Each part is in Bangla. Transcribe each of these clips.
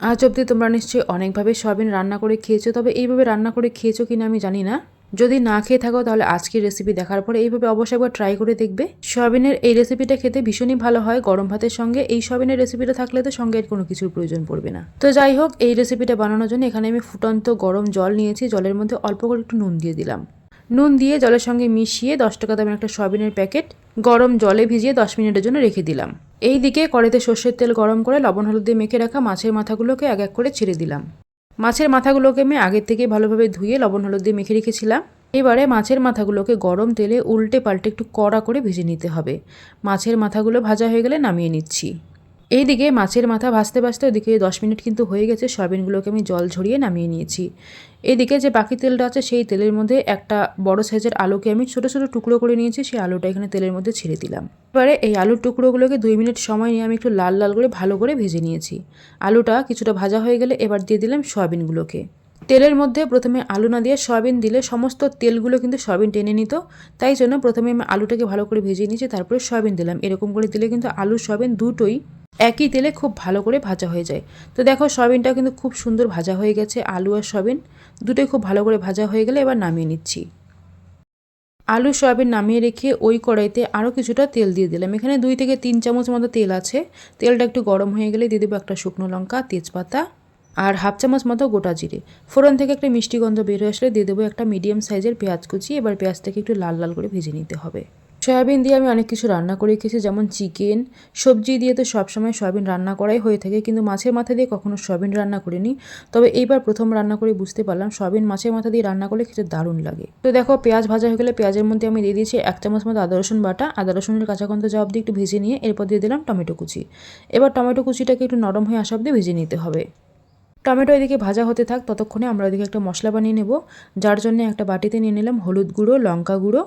আজ অবধি তোমরা নিশ্চয়ই অনেকভাবে সয়াবিন রান্না করে খেয়েছো, তবে এইভাবে রান্না করে খেয়েছো কিনা আমি জানি না। যদি না খেয়ে থাকো, তাহলে আজকের রেসিপি দেখার পরে এইভাবে অবশ্যই একবার ট্রাই করে দেখবে। সয়াবিনের এই রেসিপিটা খেতে ভীষণই ভালো হয় গরম ভাতের সঙ্গে। এই সয়াবিনের রেসিপিটা থাকলে তো সঙ্গে আর কোনো কিছুর প্রয়োজন পড়বে না। তো যাই হোক, এই রেসিপিটা বানানোর জন্য এখানে আমি ফুটন্ত গরম জল নিয়েছি। জলের মধ্যে অল্প করে একটু নুন দিয়ে দিলাম। নুন দিয়ে জলের সঙ্গে মিশিয়ে দশ টাকা দামের একটা সয়াবিনের প্যাকেট গরম জলে ভিজিয়ে দশ মিনিটের জন্য রেখে দিলাম। এই দিকে কড়াইতে সর্ষের তেল গরম করে লবণ, হলুদ দিয়ে মেখে রাখা মাছের মাথাগুলোকে এক এক করে ছেড়ে দিলাম। মাছের মাথাগুলোকে আমি আগের থেকে ভালোভাবে ধুয়ে লবণ, হলুদ দিয়ে মেখে রেখেছিলাম। এবারে মাছের মাথাগুলোকে গরম তেলে উল্টে পাল্টে একটু কড়া করে ভেজে নিতে হবে। মাছের মাথাগুলো ভাজা হয়ে গেলে নামিয়ে নিচ্ছি। এইদিকে মাছের মাথা ভাজতে ভাজতে ওদিকে দশ মিনিট কিন্তু হয়ে গেছে, সয়াবিনগুলোকে আমি জল ঝরিয়ে নামিয়ে নিয়েছি। এদিকে যে বাকি তেলটা আছে সেই তেলের মধ্যে একটা বড় সাইজের আলুকে আমি ছোটো ছোটো টুকরো করে নিয়েছি, সেই আলুটা এখানে তেলের মধ্যে ছেড়ে দিলাম। এবারে এই আলুর টুকরোগুলোকে দুই মিনিট সময় নিয়ে আমি একটু লাল লাল করে ভালো করে ভেজে নিয়েছি। আলুটা কিছুটা ভাজা হয়ে গেলে এবার দিয়ে দিলাম সয়াবিনগুলোকে। তেলের মধ্যে প্রথমে আলু না দিয়ে সয়াবিন দিলে সমস্ত তেলগুলো কিন্তু সয়াবিন টেনে নিত, তাই জন্য প্রথমে আমি আলুটাকে ভালো করে ভেজে নিয়েছি, তারপরে সয়াবিন দিলাম। এরকম করে দিলে কিন্তু আলু সয়াবিন দুটোই একই তেলে খুব ভালো করে ভাজা হয়ে যায়। তো দেখো সয়াবিনটা কিন্তু খুব সুন্দর ভাজা হয়ে গেছে, আলু আর সয়াবিন দুটোই খুব ভালো করে ভাজা হয়ে গেলে এবার নামিয়ে নিচ্ছি। আলু, সয়াবিন নামিয়ে রেখে ওই কড়াইতে আরও কিছুটা তেল দিয়ে দিলাম। এখানে দুই থেকে তিন চামচ মতো তেল আছে। তেলটা একটু গরম হয়ে গেলে দিয়ে দেবো একটা শুকনো লঙ্কা, তেজপাতা আর হাফ চামচ মতো গোটা জিরে। ফোড়ন থেকে একটা মিষ্টি গন্ধ বের হয়ে আসলে দিয়ে দেবো একটা মিডিয়াম সাইজের পেঁয়াজ কুচি। এবার পেঁয়াজটাকে একটু লাল লাল করে ভেজে নিতে হবে। সয়াবিন দিয়ে আমি অনেক কিছু রান্না করে খেয়েছি, যেমন চিকেন, সবজি দিয়ে তো সবসময় সয়াবিন রান্না করাই হয়ে থাকে, কিন্তু মাছের মাথা দিয়ে কখনো সয়াবিন রান্না করিনি। তবে এইবার প্রথম রান্না করে বুঝতে পারলাম, সয়াবিন মাছের মাথা দিয়ে রান্না করলে খেতে দারুণ লাগে। তো দেখো, পেঁয়াজ ভাজা হয়ে গেলে পেঁয়াজের মধ্যে আমি দিয়ে দিয়েছি এক চামচ মতো আদা, রসুন বাটা। আদা, রসুনের কাঁচা গন্ধ জবাব দিয়ে একটু ভেজে নিয়ে এরপর দিয়ে দিলাম টমেটো কুচি। এবার টমেটো কুচিটাকে একটু নরম হয়ে আসা অব্দি ভেজে নিতে হবে। টমেটো এদিকে ভাজা হতে থাক, ততক্ষণে আমরা ওদিকে একটা মশলা বানিয়ে নেব। যার জন্য একটা বাটিতে নিয়ে নিলাম হলুদ গুঁড়ো, লঙ্কা গুঁড়ো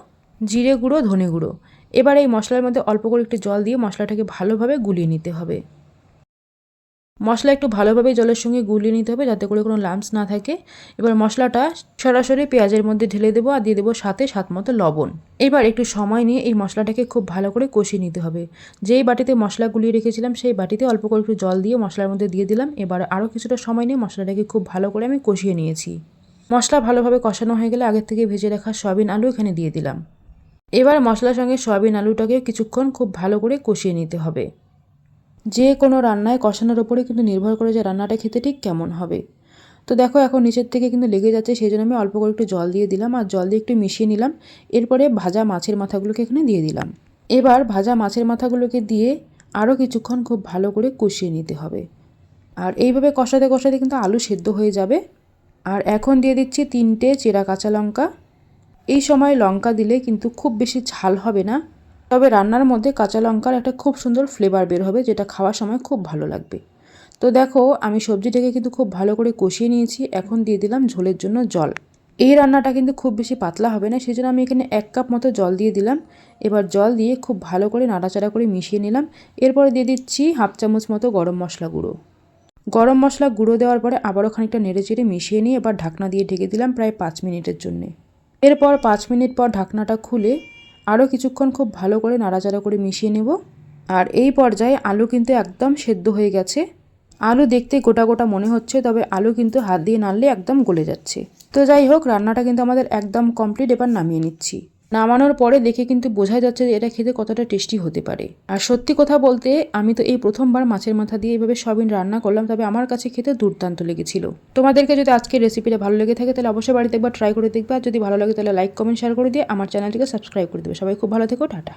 জিরে গুঁড়ো, ধনে গুঁড়ো। এবার এই মশলার মধ্যে অল্প করে একটু জল দিয়ে মশলাটাকে ভালোভাবে গুলিয়ে নিতে হবে। মশলা একটু ভালোভাবে জলের সঙ্গে গুলিয়ে নিতে হবে যাতে করে কোনো লাম্পস না থাকে। এবার মশলাটা সরাসরি পেঁয়াজের মধ্যে ঢেলে দেবো আর দিয়ে দেবো সাথে সাত মতো লবণ। এবার একটু সময় নিয়ে এই মশলাটাকে খুব ভালো করে কষিয়ে নিতে হবে। যেই বাটিতে মশলা গুলিয়ে রেখেছিলাম সেই বাটিতে অল্প করে একটু জল দিয়ে মশলার মধ্যে দিয়ে দিলাম। এবার আরও কিছুটা সময় নিয়ে মশলাটাকে খুব ভালো করে আমি কষিয়ে নিয়েছি। মশলা ভালোভাবে কষানো হয়ে গেলে আগের থেকে ভেজে রাখা সয়াবিন আলু এখানে দিয়ে দিলাম। এবার মশলার সঙ্গে সয়াবিন আলুটাকে কিছুক্ষণ খুব ভালো করে কষিয়ে নিতে হবে। যে কোনো রান্নায় কষানোর ওপরে কিন্তু নির্ভর করে যে রান্নাটা খেতে ঠিক কেমন হবে। তো দেখো এখন নিচের থেকে কিন্তু লেগে যাচ্ছে সেই জন্য আমি অল্প করে একটু জল দিয়ে দিলাম আর জল দিয়ে একটু মিশিয়ে নিলাম। এরপরে ভাজা মাছের মাথাগুলোকে এখানে দিয়ে দিলাম। এবার ভাজা মাছের মাথাগুলোকে দিয়ে আরও কিছুক্ষণ খুব ভালো করে কষিয়ে নিতে হবে। আর এইভাবে কষাতে কষাতে কিন্তু আলু সেদ্ধ হয়ে যাবে। আর এখন দিয়ে দিচ্ছি তিনটে চেরা কাঁচা লঙ্কা। এই সময় লঙ্কা দিলে কিন্তু খুব বেশি ঝাল হবে না। তবে রান্নার মধ্যে কাঁচা লঙ্কার একটা খুব সুন্দর ফ্লেভার বের হবে, যেটা খাওয়ার সময় খুব ভালো লাগবে। তো দেখো, আমি সবজিটাকে কিন্তু খুব ভালো করে কষিয়ে নিয়েছি। এখন দিয়ে দিলাম ঝোলের জন্য জল। এই রান্নাটা কিন্তু খুব বেশি পাতলা হবে না, সেজন্য আমি এখানে এক কাপ মতো জল দিয়ে দিলাম। এবার জল দিয়ে খুব ভালো করে নাড়াচাড়া করে মিশিয়ে নিলাম। এরপরে দিয়ে দিচ্ছি হাফ চামচ মতো গরম মশলা গুঁড়ো। গরম মশলা গুঁড়ো দেওয়ার পরে আবারও খানিকটা নেড়ে চেড়ে মিশিয়ে নিয়ে এবার ঢাকনা দিয়ে ঢেকে দিলাম প্রায় পাঁচ মিনিটের জন্যে। এরপর পাঁচ মিনিট পর ঢাকনাটা খুলে আরও কিছুক্ষণ খুব ভালো করে নাড়াচাড়া করে মিশিয়ে নেব। আর এই পর্যায়ে আলু কিন্তু একদম সেদ্ধ হয়ে গেছে। আলু দেখতে গোটা গোটা মনে হচ্ছে, তবে আলু কিন্তু হাত দিয়ে নাড়লে একদম গলে যাচ্ছে। তো যাই হোক, রান্নাটা কিন্তু আমাদের একদম কমপ্লিট এবার নামিয়ে নিচ্ছি। নামানোর পরে দেখে কিন্তু বোঝাই যাচ্ছে যে এটা খেতে কতটা টেস্টি হতে পারে। আর সত্যি কথা বলতে, আমি তো এই প্রথমবার মাছের মাথা দিয়ে এইভাবে সবিন রান্না করলাম, তবে আমার কাছে খেতে দুর্দান্ত লেগেছিল। তোমাদেরকে যদি আজকের রেসিপিটা ভালো লেগে থাকে, তাহলে অবশ্যই বাড়িতে একবার ট্রাই করে দেখবে। আর যদি ভালো লাগে, তাহলে লাইক কমেন্ট শেয়ার করে দিয়ে আমার চ্যানেলটিকে সাবস্ক্রাইব করে দেবে। সবাই খুব ভালো থেকো, টাটা।